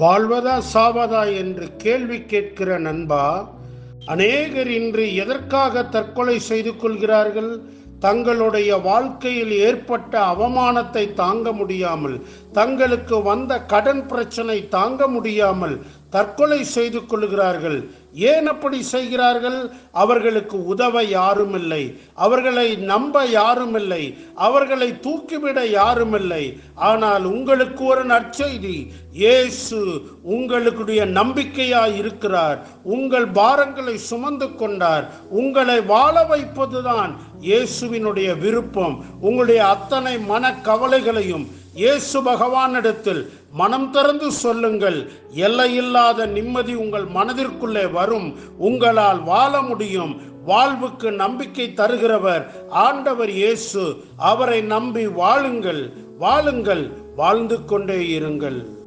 வாழ்வதா சாவதா என்று கேள்வி கேட்கிற நண்பா அநேகர் இன்று எதற்காக தற்கொலை செய்து கொள்கிறார்கள்? தங்களுடைய வாழ்க்கையில் ஏற்பட்ட அவமானத்தை தாங்க முடியாமல் தங்களுக்கு வந்த கடன் பிரச்சனை தாங்க முடியாமல் தற்கொலை செய்து கொள்கிறார்கள். ஏன் அப்படி செய்கிறார்கள்? அவர்களுக்கு உதவ யாரும் இல்லை அவர்களை நம்ப யாரும் இல்லை அவர்களை தூக்கிவிட யாரும் இல்லை ஆனால் உங்களுக்கு ஒரு நற்செய்தி. இயேசு உங்களுடைய நம்பிக்கையாய் இருக்கிறார். உங்கள் பாரங்களை சுமந்து கொண்டார். உங்களை வாழ வைப்பதுதான் இயேசுவினுடைய விருப்பம் உங்களுடைய அத்தனை மன கவலைகளையும் இயேசு பகவானிடத்தில் மனம் திறந்து சொல்லுங்கள். எல்லையில்லாத நிம்மதி உங்கள் மனதிற்குள்ளே வரும். உங்களால் வாழ முடியும். வாழ்வுக்கு நம்பிக்கை தருகிறவர் ஆண்டவர் இயேசு. அவரை நம்பி வாழுங்கள். வாழுங்கள். வாழ்ந்து கொண்டே இருங்கள்.